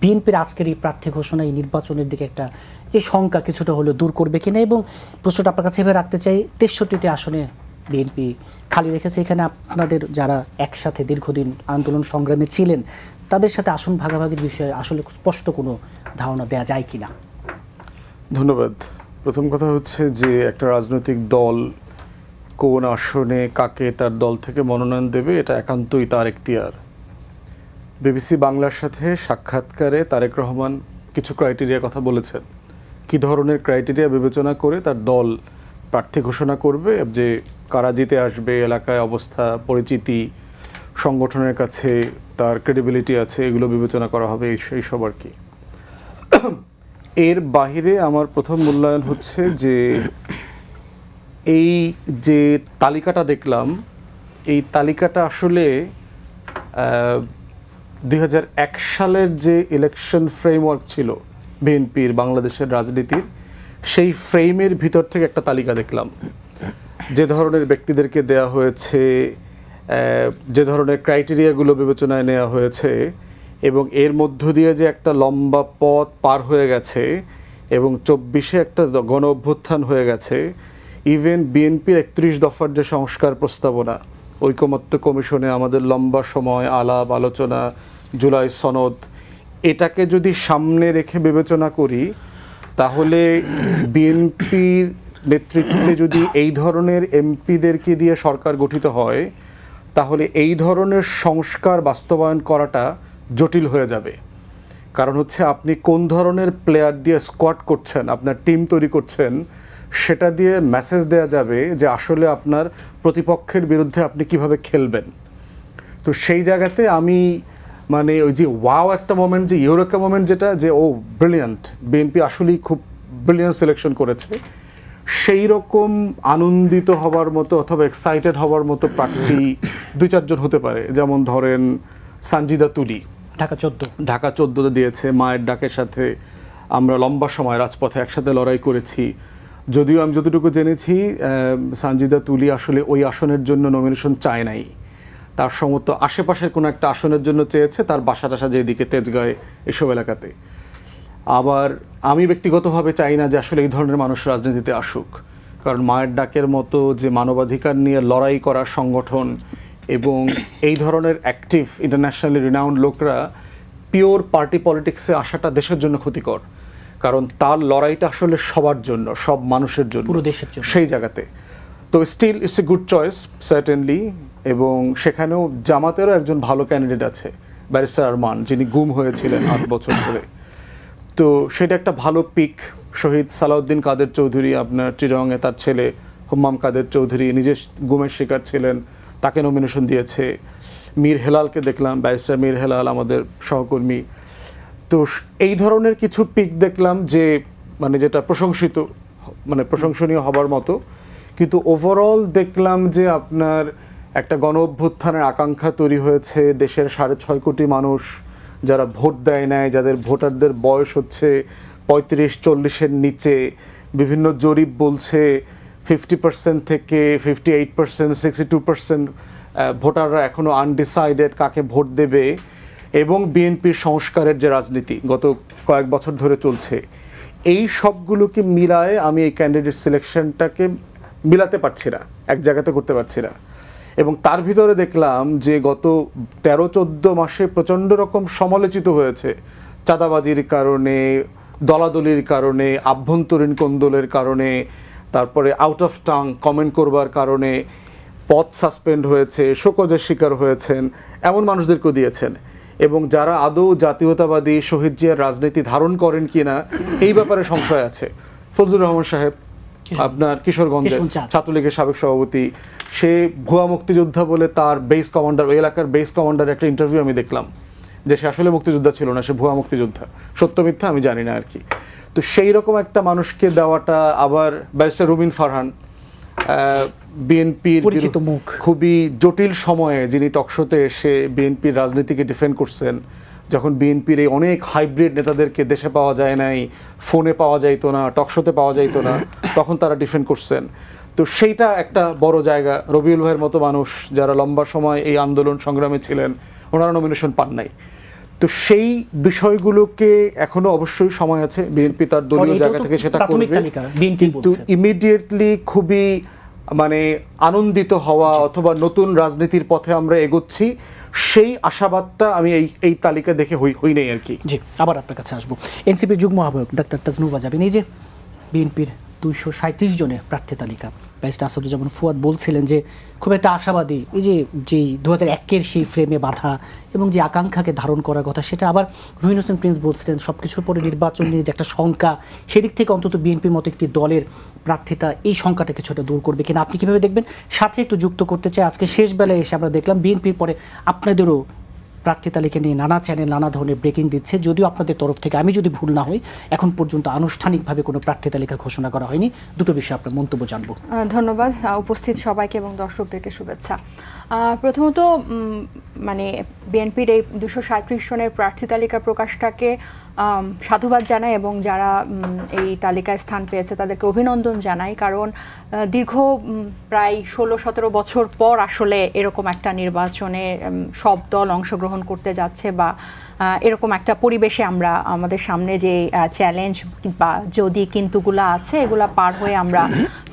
বিএনপির আজকের এই প্রার্থী ঘোষণা এই নির্বাচনের দিকে একটা যে শঙ্কা কিছুটা হলেও দূর করবে কিনা এবং প্রশ্নটা আপনার কাছে এভাবে রাখতে চাই, তেষট্টিটি আসনে বিএনপি খালি রেখেছে। এখানে আপনাদের যারা একসাথে দীর্ঘদিন আন্দোলন সংগ্রামে ছিলেন, তাদের সাথে আসন ভাগাভাগির বিষয়ে আসলে স্পষ্ট কোনো ধারণা দেওয়া যায় কিনা? ধন্যবাদ। প্রথম কথা হচ্ছে যে একটা রাজনৈতিক দল কোন আসনে কাকে তার দল থেকে মনোনয়ন দেবে, এটা একান্তই তার এখতিয়ার। বিবিসি বাংলার সাথে সাক্ষাৎকারে তারেক রহমান কিছু ক্রাইটেরিয়ার কথা বলেছেন। কি ধরনের ক্রাইটেরিয়া বিবেচনা করে তার দল প্রার্থী ঘোষণা করবে, যে কারা জিতে আসবে, এলাকায় অবস্থা, পরিচিতি, সংগঠনের কাছে তার ক্রেডিবিলিটি আছে, এগুলো বিবেচনা করা হবে, এই সব আর কি। এর বাহিরে আমার প্রথম মূল্যায়ন হচ্ছে যে এই যে তালিকাটা দেখলাম, এই তালিকাটা আসলে দুই হাজার এক সালের যে ইলেকশন ফ্রেমওয়ার্ক ছিল বিএনপির বাংলাদেশের রাজনীতির, সেই ফ্রেমের ভিতর থেকে একটা তালিকা দেখলাম। যে ধরনের ব্যক্তিদেরকে দেয়া হয়েছে যে ধরনের ক্রাইটেরিয়াগুলো বিবেচনায় নেওয়া হয়েছে এবং এর মধ্য দিয়ে যে একটা লম্বা পথ পার হয়ে গেছে এবং চব্বিশে একটা গণ অভ্যুত্থান হয়ে গেছে ইভেন বিএনপির একত্রিশ দফার যে সংস্কার প্রস্তাবনা ঐকমত্য কমিশনে আমাদের লম্বা সময়, আলাপ, আলোচনা, জুলাই সনদ, এটাকে যদি সামনে রেখে বিবেচনা করি, তাহলে বিএনপির নেতৃত্বে যদি এই ধরনের এমপিদেরকে দিয়ে সরকার গঠিত হয়, তাহলে এই ধরনের সংস্কার বাস্তবায়ন করাটা জটিল হয়ে যাবে। কারণ হচ্ছে আপনি কোন ধরনের প্লেয়ার দিয়ে স্কোয়াড করছেন, আপনার টিম তৈরি করছেন সেটা দিয়ে মেসেজ দেওয়া যাবে যে আসলে আপনার প্রতিপক্ষের বিরুদ্ধে আপনি কীভাবে খেলবেন। তো সেই জায়গাতে আমি মানে ওই যে ওয়াও একটা মোমেন্ট যে ইউরোকা মোমেন্ট যেটা যে ও ব্রিলিয়ান্ট বিএনপি আসলেই খুব ব্রিলিয়ান্ট সিলেকশন করেছে। সেই রকম আনন্দিত হবার মতো অথবা এক্সাইটেড হবার মতো প্রার্থী দুই চারজন হতে পারে। যেমন ধরেন সানজিদা তুলি। ঢাকা চোদ্দ। ঢাকা চোদ্দোতে দিয়েছে মায়ের ডাকের সাথে আমরা লম্বা সময় রাজপথে একসাথে লড়াই করেছি। যদিও আমি যতটুকু জেনেছি সানজিদা তুলি আসলে ওই আসনের জন্য নমিনেশন চায় নাই। তার সমস্ত আশেপাশের কোনো একটা আসনের জন্য চেয়েছে, তার বাসা টাসা যেদিকে তেজগাঁয়ে এসব এলাকাতে। আবার আমি ব্যক্তিগতভাবে চাই না যে আসলে এই ধরনের মানুষ রাজনীতিতে আসুক। কারণ মায়ের ডাকের মতো যে মানবাধিকার নিয়ে লড়াই করার সংগঠন এবং এই ধরনের অ্যাক্টিভ ইন্টারন্যাশনালি রিনাউন্ড লোকরা পিওর পার্টি পলিটিক্সে আসাটা দেশের জন্য ক্ষতিকর। কারণ তার লড়াইটা আসলে সবার জন্য সব মানুষের জন্য পুরো দেশের জন্য। সেই জায়গাতে। তো still it's a good choice certainly এবং সেখানেও জামাতেরও একজন ভালো ক্যান্ডিডেট আছে ব্যারিস্টার আরমান যিনি গুম হয়েছিলেন আট বছর ধরে। তো সেটা একটা ভালো পিক শহীদ সালাউদ্দিন কাদের চৌধুরী আপনার চিরঙে তার ছেলে হুম্মাম কাদের চৌধুরী নিজে গুমের শিকার ছিলেন তাকে নমিনেশন দিয়েছে। মীর হেলালকে দেখলাম ব্যারিস্টার মীর হেলাল আমাদের সহকর্মী। তো এই ধরনের কিছু পিক দেখলাম যে মানে যেটা প্রশংসিত মানে প্রশংসনীয় হবার মতো। কিন্তু ওভারঅল দেখলাম যে আপনার একটা গণ অভ্যুত্থানের আকাঙ্ক্ষা তৈরি হয়েছে দেশের সাড়ে ছয় কোটি মানুষ যারা ভোট দেয় নাই, যাদের ভোটারদের বয়স হচ্ছে পঁয়ত্রিশ, চল্লিশের নিচে। বিভিন্ন জরিপ বলছে ফিফটি পার্সেন্ট থেকে fifty eight percent sixty two percent ভোটাররা এখনও আনডিসাইডেড কাকে ভোট দেবে। এবং বিএনপির সংস্কারের যে রাজনীতি গত কয়েক বছর ধরে চলছে, এই সবগুলোকে মিলায়ে আমি এই ক্যান্ডিডেট সিলেকশনটাকে মিলাতে পারছি না, এক জায়গাতে করতে পারছি না। এবং তার ভিতরে দেখলাম যে গত তেরো চোদ্দ মাসে প্রচণ্ড রকম সমালোচিত হয়েছে, চাঁদাবাজির কারণে, দলাদলির কারণে, আভ্যন্তরীণ কোন্দলের কারণে, তারপরে আউট অফ টাং কমেন্ট করবার কারণে, পথ সাসপেন্ড হয়েছে, শোকজের শিকার হয়েছেন, এমন মানুষদেরকেও দিয়েছেন। এবং যারা আদৌ জাতীয়তাবাদী শহীদ জিয়ার রাজনীতি ধারণ করেন কিনা এই ব্যাপারে সংশয় আছে। ফজলুর রহমান সাহেব আপনার কিশোরগঞ্জের কিশোরগঞ্জ। ছাত্রলীগের সাবেক সভাপতি সে ভুয়া মুক্তিযোদ্ধা বলে তার বেস কমান্ডার ওই এলাকার বেস কমান্ডার একটা ইন্টারভিউ আমি দেখলাম যে সে আসলে মুক্তিযোদ্ধা ছিল না সে ভুয়া মুক্তিযোদ্ধা। সত্য মিথ্যা আমি জানি না আর কি। তো সেই রকম একটা মানুষকে দেওয়াটা আবার ব্যারিস্টার রুবিন ফারহান বিএনপির পরিচিত মুখ। খুবই জটিল সময়ে যিনি টকশোতে এসে বিএনপির রাজনীতিকে ডিফেন্ড করছেন যখন বিএনপির এই অনেক হাইব্রিড নেতাদেরকে দেশে পাওয়া যায় নাই ফোনে পাওয়া যাইতো না টকশোতে পাওয়া যাইতো না তখন তারা ডিফেন্ড করছেন। তো সেইটা একটা বড় জায়গা। রবিউল ভাইয়ের মতো মানুষ যারা লম্বা সময় এই আন্দোলন সংগ্রামে ছিলেন ওনারা নমিনেশন পান নাই। তো সেই বিষয়গুলোকে এখনও অবশ্যই সময় আছে বিএনপি তার দলীয় জায়গা থেকে সেটা করবে। কিন্তু ইমিডিয়েটলি খুবই মানে আনন্দিত হওয়া অথবা নতুন রাজনীতির পথে আমরা এগোচ্ছি সেই আশাবাদটা আমি এই এই তালিকা দেখে হই হই নাই আর কি। জি আবার আপনার কাছে আসব। এনসিপির যুগ্ম আহ্বায়ক ডাক্তার তাজনুবা যাবেন এই যে বিএনপির দুইশো সাঁত্রিশ জনের প্রার্থী তালিকা ব্যারিস্টার আসাদুজ্জামান ফুয়াদ বলছিলেন যে, খুব একটা আশাবাদী, এই যে যেই দু হাজার একের সেই ফ্রেমে বাধা এবং যে আকাঙ্ক্ষাকে ধারণ করার কথা, সেটা আবার রুহিন হোসেন প্রিন্স বলছিলেন সব কিছুর পরে নির্বাচন নিয়ে যে একটা শঙ্কা, সেদিক থেকে অন্তত বিএনপির মতো একটি দলের প্রার্থিতা এই শঙ্কাটা কিছুটা দূর করবে কিনা, আপনি কীভাবে দেখবেন? সাথে একটু যুক্ত করতে চাই, আজকে শেষ বেলায় এসে আমরা দেখলাম বিএনপির পরে আপনাদেরও প্রার্থী তালিকা নিয়ে নানা চ্যানেল, নানা ধরনের ব্রেকিং দিচ্ছে। যদিও আপনাদের তরফ থেকে আমি যদি ভুল না হই, এখন পর্যন্ত আনুষ্ঠানিকভাবে কোনো প্রার্থী তালিকা ঘোষণা করা হয়নি। দুটো বিষয়ে আপনার মন্তব্য জানব। ধন্যবাদ। উপস্থিত সবাইকে এবং দর্শকদেরকে শুভেচ্ছা। প্রথমত মানে বিএনপির এই দুশো সাঁত্রিশ জনের প্রার্থী তালিকা প্রকাশটাকে সাধুবাদ জানাই এবং যারা এই তালিকায় স্থান পেয়েছে তাদেরকে অভিনন্দন জানাই। কারণ দীর্ঘ প্রায় ষোলো সতেরো বছর পর আসলে এরকম একটা নির্বাচনে সব দল অংশগ্রহণ করতে যাচ্ছে বা এরকম একটা পরিবেশে আমরা আমাদের সামনে যে চ্যালেঞ্জ বা যদি কিন্তুগুলো আছে এগুলা পার হয়ে আমরা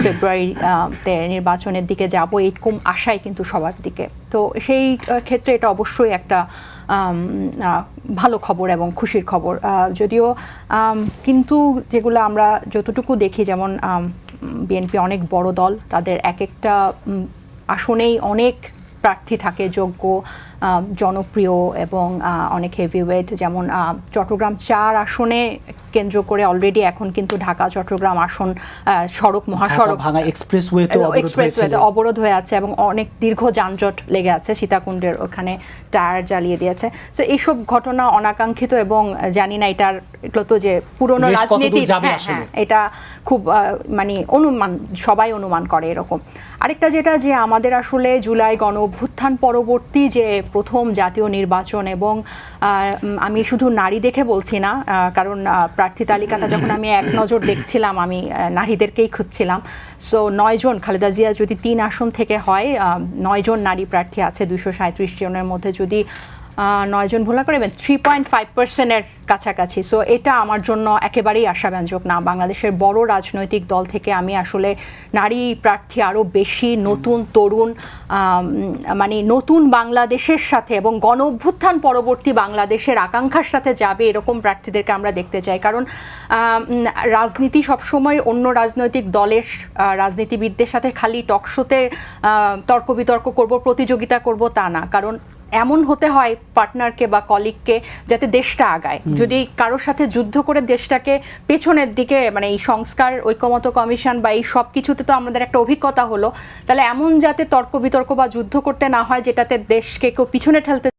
ফেব্রুয়ারি আহ, তে নির্বাচনের দিকে যাব এরকম আশাই কিন্তু সবার দিকে। তো সেই ক্ষেত্রে এটা অবশ্যই একটা ভালো খবর এবং খুশির খবর। যদিও কিন্তু যেগুলো আমরা যতটুকু দেখি যেমন বিএনপি অনেক বড় দল তাদের এক একটা আসনেই অনেক প্রার্থী থাকে যোগ্য জনপ্রিয় এবং অনেক হেভিওয়েট যেমন চট্টগ্রাম চার আসনে কেন্দ্র করে অলরেডি এখন কিন্তু ঢাকা চট্টগ্রাম আসন সড়ক মহাসড়ক ভাঙা এক্সপ্রেস ওয়েতে এক্সপ্রেসওয়েতে অবরোধ হয়ে আছে এবং অনেক দীর্ঘ যানজট লেগে আছে সীতাকুণ্ডের ওখানে টায়ার জ্বালিয়ে দিয়েছে। তো এইসব ঘটনা অনাকাঙ্ক্ষিত এবং জানি না এটার এগুলো তো যে পুরনো রাজনীতি হ্যাঁ? হ্যাঁ, এটা খুব মানে অনুমান সবাই অনুমান করে এরকম। আরেকটা যেটা যে আমাদের আসলে জুলাই গণ অভ্যুত্থান পরবর্তী যে প্রথম জাতীয় নির্বাচন এবং আমি শুধু নারী দেখে বলছি না কারণ প্রার্থী তালিকাটা যখন আমি এক নজর দেখছিলাম, আমি নারীদেরকেই খুঁজছিলাম। সো নয়জন খালেদা জিয়া যদি তিন আসন থেকে হয় নয় নয়জন নারী প্রার্থী আছে দুশো সাঁত্রিশ জনের মধ্যে যদি নয়জন ভোলা করবেন থ্রি পয়েন্ট ফাইভ পার্সেন্টের কাছাকাছি। সো এটা আমার জন্য একেবারেই আশাব্যঞ্জক। না, বাংলাদেশের বড় রাজনৈতিক দল থেকে আমি আসলে নারী প্রার্থী আরও বেশি নতুন তরুণ মানে নতুন বাংলাদেশের সাথে এবং গণ অভ্যুত্থান পরবর্তী বাংলাদেশের আকাঙ্ক্ষার সাথে যাবে এরকম প্রার্থীদেরকে আমরা দেখতে চাই। কারণ রাজনীতি সবসময় অন্য রাজনৈতিক দলের রাজনীতিবিদদের সাথে খালি টকশোতে তর্ক বিতর্ক করব, প্রতিযোগিতা করব তা না। কারণ এমন হতে হয় পার্টনারকে বা কলিগকে যাতে দেশটা আগায়। যদি কারোর সাথে যুদ্ধ করে দেশটাকে পেছনের দিকে মানে এই সংস্কার ঐক্যমত কমিশন বা এই সব কিছুতে তো আমাদের একটা অভিজ্ঞতা হলো তাহলে এমন যাতে তর্ক বিতর্ক বা যুদ্ধ করতে না হয় যেটাতে দেশকে কেউ পিছনে ঠেলতে